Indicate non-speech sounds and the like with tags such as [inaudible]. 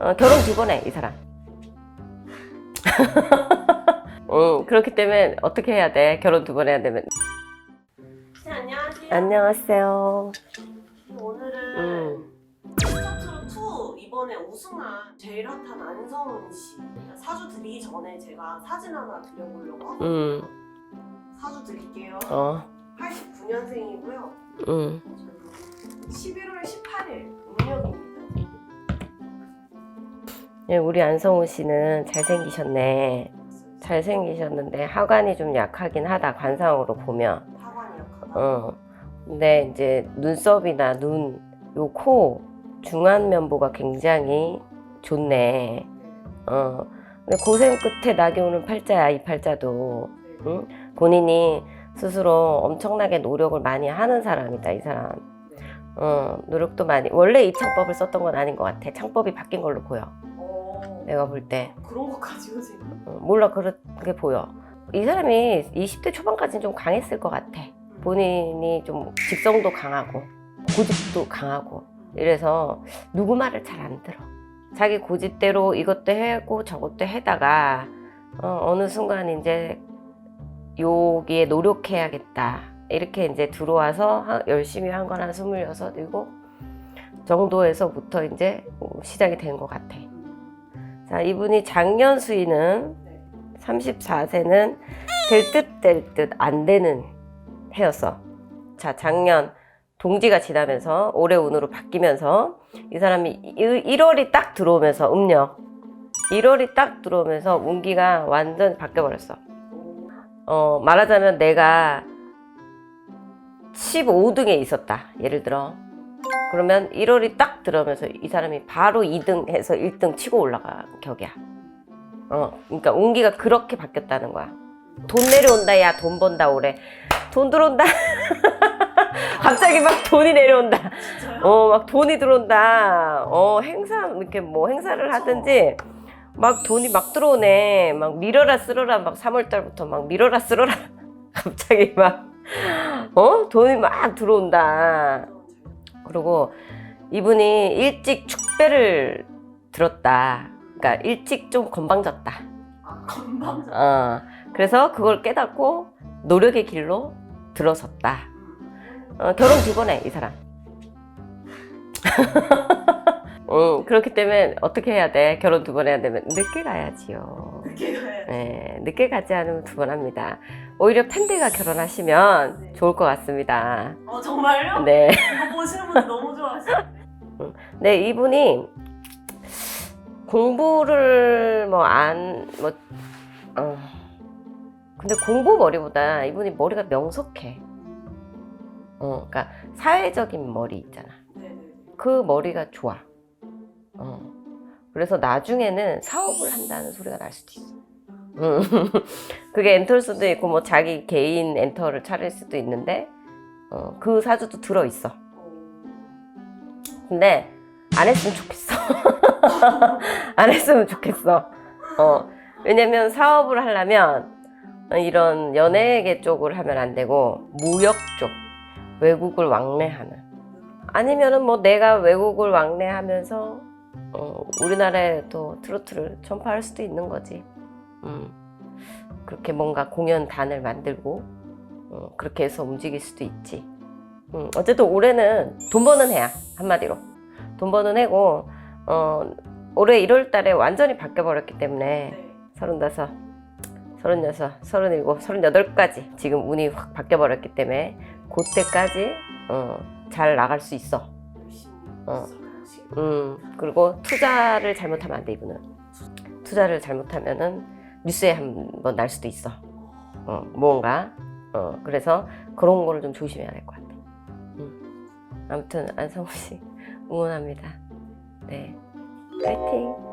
어, 결혼 두 번 해, 이 사람. 음, [laughs] 그렇기 때문에 어떻게 해야 돼? 결혼 두 번 해야 되면. 네, 안녕하세요. 안녕하세요. 오늘은 음. 미스터트롯2 이번에 우승한 제일 핫한 안성은 씨 사주 드리기 전에 제가 사진 하나 드려보려고 하고 음, 사주 드릴게요. 어, 89년생이고요. 음. 11월 18일 음력입니다. 예, 우리 안성우 씨는 잘생기셨네. 잘생기셨는데 하관이 좀 약하긴 하다, 관상으로 보면. 하관이 약하다. 어. 근데 이제 눈썹이나 눈, 요 코, 중안면부가 굉장히 좋네. 어. 근데 고생 끝에 낙이 오는 팔자야, 이 팔자도. 네. 응? 본인이 스스로 엄청나게 노력을 많이 하는 사람이다, 이 사람. 네. 어, 노력도 많이. 원래 이 창법을 썼던 건 아닌 것 같아. 창법이 바뀐 걸로 보여. 어, 내가 볼 때. 그런 것까지 요새 어, 몰라, 그렇게 보여. 이 사람이 20대 초반까지는 좀 강했을 것 같아. 본인이 좀 직성도 강하고, 고집도 강하고. 이래서 누구 말을 잘 안 들어. 자기 고집대로 이것도 해고 저것도 해다가 어, 느 순간 이제 여기에 노력해야겠다. 이렇게 이제 들어와서 하- 열심히 한 건 한 스물여섯, 일곱 정도에서부터 이제 시작이 된 것 같아. 자, 이분이 작년 수위는 네. 34세는 될 듯 될 듯 안 되는 해였어. 자, 작년 동지가 지나면서 올해 운으로 바뀌면서 이 사람이 1월이 딱 들어오면서 음력 1월이 딱 들어오면서 운기가 완전 바뀌어버렸어. 어, 말하자면 내가 15등에 있었다. 예를 들어. 그러면 1월이 딱 들어오면서 이 사람이 바로 2등 해서 1등 치고 올라간 격이야. 어, 그러니까 운기가 그렇게 바뀌었다는 거야. 돈 내려온다, 야, 돈 번다, 올해. 돈 들어온다. [laughs] 갑자기 막 돈이 내려온다. 어, 막 돈이 들어온다. 어, 행사, 이렇게 뭐 행사를 하든지, 막 돈이 막 들어오네. 막 밀어라 쓸어라, 막 3월달부터 막 밀어라 쓸어라. [laughs] 갑자기 막, 어? 돈이 막 들어온다. 그리고 이분이 일찍 축배를 들었다. 그러니까 일찍 좀 건방졌다. 아, 건방져. 어, 그래서 그걸 깨닫고 노력의 길로 들어섰다. 어, 결혼 두 번 해, 이 사람. [laughs] 음, 그렇기 때문에 어떻게 해야 돼? 결혼 두 번 해야 되면 늦게 가야지요. 늦게 가야 돼. 네, 늦게 가지 않으면 두 번 합니다. 오히려 팬데가 결혼하시면 좋을 것 같습니다. 어, 정말요? 네. 이거 보시는 분들 너무 좋아하시죠? 네, 이분이 공부를 뭐 안, 뭐, 어. 근데 공부 머리보다 이분이 머리가 명석해. 어, 그러니까 사회적인 머리 있잖아. 네 네. 그 머리가 좋아. 어. 그래서 나중에는 사업을 한다는 소리가 날 수도 있어. 음. [laughs] 그게 엔터일 수도 있고, 뭐 자기 개인 엔터를 차릴 수도 있는데, 어, 그 사주도 들어 있어. 어. 근데 안 했으면 좋겠어. [laughs] 안 했으면 좋겠어. 어. 왜냐면 사업을 하려면 어, 이런 연예계 쪽을 하면 안 되고 무역 쪽, 외국을 왕래하는. 아니면은 뭐 내가 외국을 왕래하면서 어, 우리나라에 또 트로트를 전파할 수도 있는 거지. 음. 그렇게 뭔가 공연단을 만들고 어, 그렇게 해서 움직일 수도 있지. 음, 어쨌든 올해는 돈 버는 해야 한마디로 돈 버는 해고 어, 올해 1월 달에 완전히 바뀌어 버렸기 때문에 네. 서른다섯, 서른여섯, 서른일곱, 서른여덟까지 지금 운이 확 바뀌어 버렸기 때문에 그때까지 어, 잘 나갈 수 있어. 어. 수술하시. 음, 그리고 투자를 잘못하면 안 돼, 이분은. 투자를 잘못하면은 뉴스에 한번 날 수도 있어. 어, 뭔가. 어, 그래서 그런 거를 좀 조심해야 될 것 같아. 음. 아무튼 안성우 씨 [laughs] 응원합니다. 네. 파이팅!